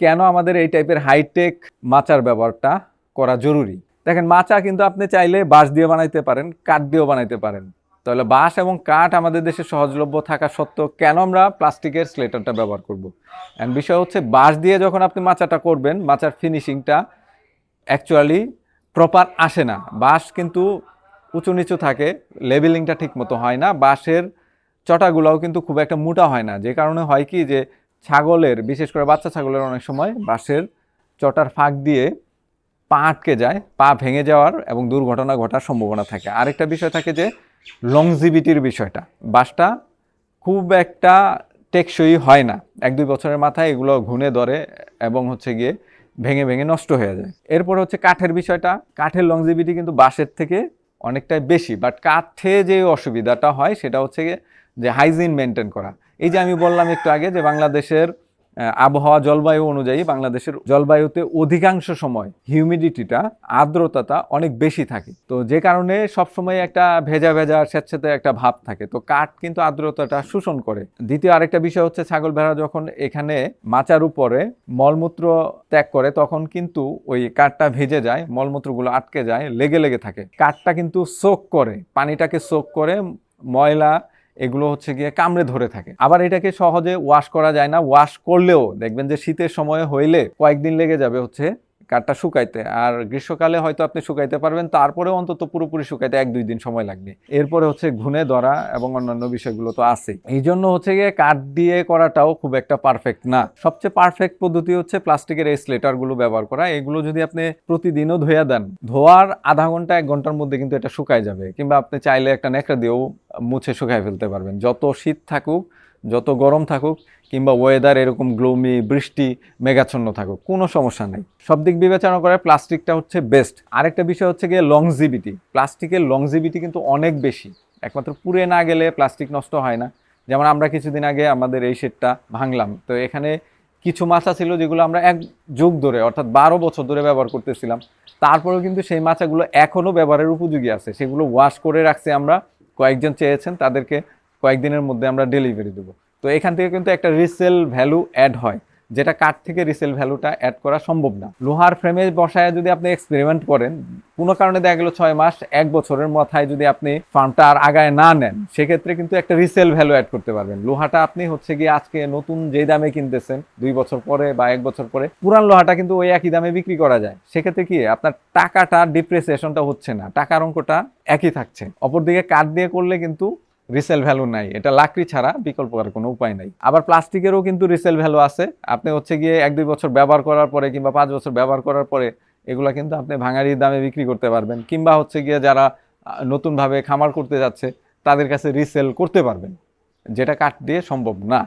কেন আমাদের এই টাইপের হাইটেক মাচার ব্যবহারটা করা জরুরি? দেখেন, মাচা কিন্তু আপনি চাইলে বাঁশ দিয়ে বানাইতে পারেন, কাঠ দিয়েও বানাইতে পারেন। তাহলে বাঁশ এবং কাঠ আমাদের দেশে সহজলভ্য থাকা সত্ত্বেও কেন আমরা প্লাস্টিকের স্লেটারটা ব্যবহার করব? অ্যান্ড বিষয় হচ্ছে, বাঁশ দিয়ে যখন আপনি মাচাটা করবেন, মাচার ফিনিশিংটা অ্যাকচুয়ালি প্রপার আসে না। বাঁশ কিন্তু উঁচু নিচু থাকে লেবেলিংটা ঠিক মতো হয় না। বাঁশের চটাগুলোও কিন্তু খুব একটা মোটা হয় না। যে কারণে হয় কি যে ছাগলের, বিশেষ করে বাচ্চা ছাগলের অনেক সময় বাঁশের চটার ফাঁক দিয়ে পা আটকে যায়, পা ভেঙে যাওয়ার এবং দুর্ঘটনা ঘটার সম্ভাবনা থাকে। আরেকটা বিষয় থাকে যে লংজিভিটির বিষয়টা। বাঁশটা খুব একটা টেকসই হয় না। এক দুই বছরের মাথায় এগুলো ঘুনে ধরে এবং হচ্ছে গিয়ে ভেঙে ভেঙে নষ্ট হয়ে যায়। এরপর হচ্ছে কাঠের বিষয়টা। কাঠের লংজিভিটি কিন্তু বাঁশের থেকে অনেকটাই বেশি। বাট কাঠে যে অসুবিধাটা হয় সেটা হচ্ছে যে হাইজিন মেনটেন করা। এই যে আমি বললাম একটু আগে যে বাংলাদেশের আবহাওয়া জলবায়ু অনুযায়ী বাংলাদেশের জলবায়ুতে অধিকাংশ সময় হিউমিডিটিটা, আর্দ্রতাটা অনেক বেশি থাকে। তো যে কারণে সবসময় একটা ভেজা ভেজা স্যাঁতস্যাঁতে একটা ভাব থাকে। তো কাঠ কিন্তু আর্দ্রতাটা শোষণ করে। দ্বিতীয় আরেকটা বিষয় হচ্ছে ছাগল ভেড়া যখন এখানে মাচার উপরে মলমূত্র ত্যাগ করে, তখন কিন্তু ওই কাঠটা ভেজে যায়, মলমূত্রগুলো আটকে যায়, লেগে লেগে থাকে। কাঠটা কিন্তু সোক করে, পানিটাকে সোক করে, ময়লা এগুলো হচ্ছে গিয়ে কামড়ে ধরে থাকে। আবার এটাকে সহজে ওয়াশ করা যায় না। ওয়াশ করলেও দেখবেন যে শীতের সময় হইলে কয়েকদিন লেগে যাবে হচ্ছে কাঠটা শুকাইতে। আর গ্রীষ্মকালে হয়তো আপনি শুকাইতে পারবেন, তারপরেও অন্তত পুরোপুরি শুকাইতে এক, দুই দিন সময় লাগবে। এরপরে হচ্ছে ঘুনে ধরা এবং অন্যান্য বিষয়গুলো তো আছে এই জন্য হচ্ছে গিয়ে কাঠ দিয়ে করাটাও খুব একটা পারফেক্ট না। সবচেয়ে পারফেক্ট পদ্ধতি হচ্ছে প্লাস্টিকের এই স্লেটারগুলো ব্যবহার করা। এগুলো যদি আপনি প্রতিদিনও ধুয়ে দেন, ধোয়ার আধা ঘণ্টা, এক ঘণ্টার মধ্যে কিন্তু এটা শুকায় যাবে। কিংবা আপনি চাইলে একটা নেকড়া দিয়েও মুছে শুকায় ফেলতে পারবেন। যত শীত থাকুক যত গরম থাকুক কিংবা ওয়েদার এরকম গ্লোমি বৃষ্টি, মেঘাচ্ছন্ন থাকুক, কোনো সমস্যা নেই। সব দিক বিবেচনা করে প্লাস্টিকটা হচ্ছে বেস্ট আরেকটা বিষয় হচ্ছে গিয়ে লংজিবিটি প্লাস্টিকের লংজিবিটি কিন্তু অনেক বেশি। একমাত্র পুড়ে না গেলে প্লাস্টিক নষ্ট হয় না। যেমন আমরা কিছুদিন আগে আমাদের এই শেডটা ভাঙলাম। তো এখানে কিছু মাছা ছিল যেগুলো আমরা এক যুগ ধরে, অর্থাৎ বারো বছর ধরে ব্যবহার করতেছিলাম। তারপরেও কিন্তু সেই মাছাগুলো এখনও ব্যবহারের উপযোগী আছে। সেগুলো ওয়াশ করে রাখছি আমরা। কয়েকজন চেয়েছেন তাদেরকে কয়েকদিনের মধ্যে আমরা ডেলিভারি দেবো। তো এখান থেকে কিন্তু একটা রিসেল ভ্যালু অ্যাড হয়, যেটা কাঠ থেকে রিসেল ভ্যালুটা অ্যাড করা সম্ভব না। লোহার ফ্রেমে বসায় যদি আপনি এক্সপেরিমেন্ট করেন, কোনো কারণে দেখা গেলো ছয় মাস, এক বছরের মাথায় যদি আপনি ফার্মটা আর আগায় না নেন, সেক্ষেত্রে কিন্তু একটা রিসেল ভ্যালু অ্যাড করতে পারবেন। লোহাটা আপনি হচ্ছে গিয়ে আজকে নতুন যে দামে কিনতেছেন, দুই বছর পরে বা এক বছর পরে, পুরান লোহাটা কিন্তু ওই একই দামে বিক্রি করা যায়। সেক্ষেত্রে কি, আপনার টাকাটা ডিপ্রিসিয়েশনটা হচ্ছে না, টাকার অঙ্কটা একই থাকছে। অপরদিকে কাঠ দিয়ে করলে কিন্তু রিসেল ভ্যালু নাই। এটা লাকড়ি ছাড়া বিকল্প আর কোনো উপায় নাই। আবার প্লাস্টিকেরও কিন্তু রিসেল ভ্যালু আছে। আপনি হচ্ছে গিয়ে এক দুই বছর ব্যবহার করার পরে কিংবা পাঁচ বছর ব্যবহার করার পরে এগুলো কিন্তু আপনি ভাঙারি দামে বিক্রি করতে পারবেন কিংবা হচ্ছে গিয়ে যারা নতুনভাবে খামার করতে যাচ্ছে, তাদের কাছে রিসেল করতে পারবেন। যেটা কাঠ দিয়ে সম্ভব না।